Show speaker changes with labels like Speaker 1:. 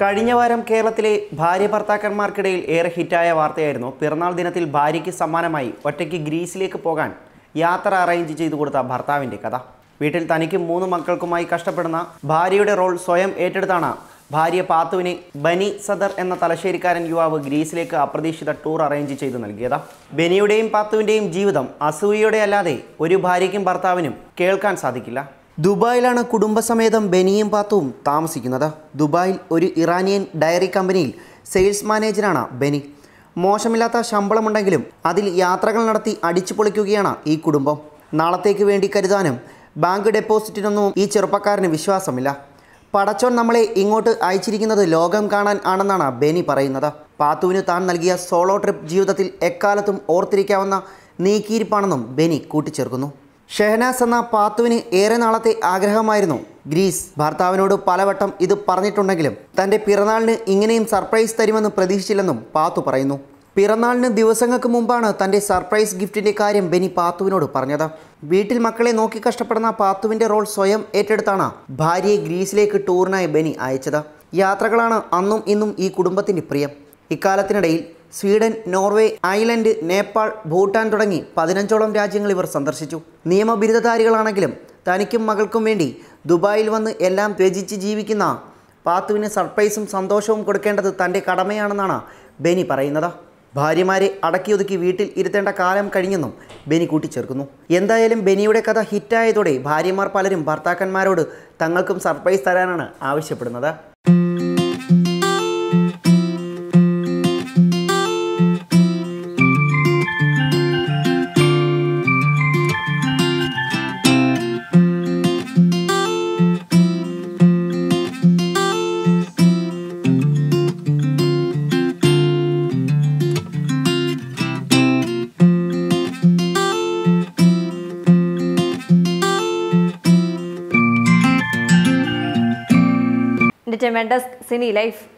Speaker 1: കഴിഞ്ഞ വാരം കേരളത്തിലെ ഭാര്യ ഭർത്താക്കന്മാർക്കിടയിൽ ഏറെ ഹിറ്റായ വാർത്തയായിരുന്നു. പിറന്നാൾ ദിനത്തിൽ ഭാര്യയ്ക്ക് സമ്മാനമായി ഒറ്റയ്ക്ക് ഗ്രീസിലേക്ക് പോകാൻ യാത്ര അറേഞ്ച് ചെയ്തു കൊടുത്ത ഭർത്താവിന്റെ കഥ. വീട്ടിൽ തനിക്കും മൂന്ന് മക്കൾക്കുമായി കഷ്ടപ്പെടുന്ന ഭാര്യയുടെ റോൾ സ്വയം ഏറ്റെടുത്താണ് ഭാര്യ പാത്തുവിനെ ബനി സദർ എന്ന തലശ്ശേരിക്കാരൻ യുവാവ് ഗ്രീസിലേക്ക് അപ്രതീക്ഷിത ടൂർ അറേഞ്ച് ചെയ്തു നൽകിയത്. ബനിയുടെയും പാത്തുവിന്റെയും ജീവിതം അസൂയയുടെ അല്ലാതെ ഒരു ഭാര്യയ്ക്കും ഭർത്താവിനും കേൾക്കാൻ സാധിക്കില്ല. ദുബായിലാണ് കുടുംബസമേതം ബെനിയും പാത്തുവും താമസിക്കുന്നത്. ദുബായിൽ ഒരു ഇറാനിയൻ ഡയറി കമ്പനിയിൽ സെയിൽസ് മാനേജറാണ് ബെനി. മോശമില്ലാത്ത ശമ്പളമുണ്ടെങ്കിലും അതിൽ യാത്രകൾ നടത്തി അടിച്ചു പൊളിക്കുകയാണ് ഈ കുടുംബം. നാളത്തേക്ക് വേണ്ടി കരുതാനും ബാങ്ക് ഡെപ്പോസിറ്റിനൊന്നും ഈ ചെറുപ്പക്കാരന് വിശ്വാസമില്ല. പടച്ചോൻ നമ്മളെ ഇങ്ങോട്ട് അയച്ചിരിക്കുന്നത് ലോകം കാണാൻ ആണെന്നാണ് ബെനി പറയുന്നത്. പാത്തുവിന് താൻ നൽകിയ സോളോ ട്രിപ്പ് ജീവിതത്തിൽ എക്കാലത്തും ഓർത്തിരിക്കാവുന്ന നീക്കിയിരിപ്പാണെന്നും ബെനി കൂട്ടിച്ചേർക്കുന്നു. ഷെഹനാസ് എന്ന പാത്തുവിന് ഏറെ നാളത്തെ ആഗ്രഹമായിരുന്നു. ഗ്രീസ് ഭർത്താവിനോട് പലവട്ടം ഇത് പറഞ്ഞിട്ടുണ്ടെങ്കിലും തന്റെ പിറന്നാളിന് ഇങ്ങനെയും സർപ്രൈസ് തരുമെന്ന് പ്രതീക്ഷിച്ചില്ലെന്നും പാത്തു പറയുന്നു. പിറന്നാളിന് ദിവസങ്ങൾക്ക് മുമ്പാണ് തന്റെ സർപ്രൈസ് ഗിഫ്റ്റിന്റെ കാര്യം ബെനി പാത്തുവിനോട് പറഞ്ഞത്. വീട്ടിൽ മക്കളെ നോക്കി കഷ്ടപ്പെടുന്ന പാത്തുവിന്റെ റോൾ സ്വയം ഏറ്റെടുത്താണ് ഭാര്യയെ ഗ്രീസിലേക്ക് ടൂറിനായി ബെനി അയച്ചത്. യാത്രകളാണ് അന്നും ഇന്നും ഈ കുടുംബത്തിന്റെ പ്രിയം. ഇക്കാലത്തിനിടയിൽ Sweden Norway island Nepal Bhutan തുടങ്ങി പതിനഞ്ചോളം രാജ്യങ്ങൾ ഇവർ സന്ദർശിച്ചു. നിയമബിരുദധാരികളാണെങ്കിലും തനിക്കും മകൾക്കും വേണ്ടി ദുബായിൽ വന്ന് എല്ലാം ത്യജിച്ച് ജീവിക്കുന്ന പാത്തുവിന് സർപ്രൈസും സന്തോഷവും കൊടുക്കേണ്ടത് തന്റെ കടമയാണെന്നാണ് ബെനി പറയുന്നത്. ഭാര്യമാരെ അടക്കി ഒതുക്കി വീട്ടിൽ ഇരുത്തേണ്ട കാലം കഴിഞ്ഞെന്നും ബെനി കൂട്ടിച്ചേർക്കുന്നു. എന്തായാലും ബെനിയുടെ കഥ ഹിറ്റായതോടെ ഭാര്യമാർ പലരും ഭർത്താക്കന്മാരോട് തങ്ങൾക്കും സർപ്രൈസ് തരാനാണ് ആവശ്യപ്പെടുന്നത്.
Speaker 2: Desk, Cine Life.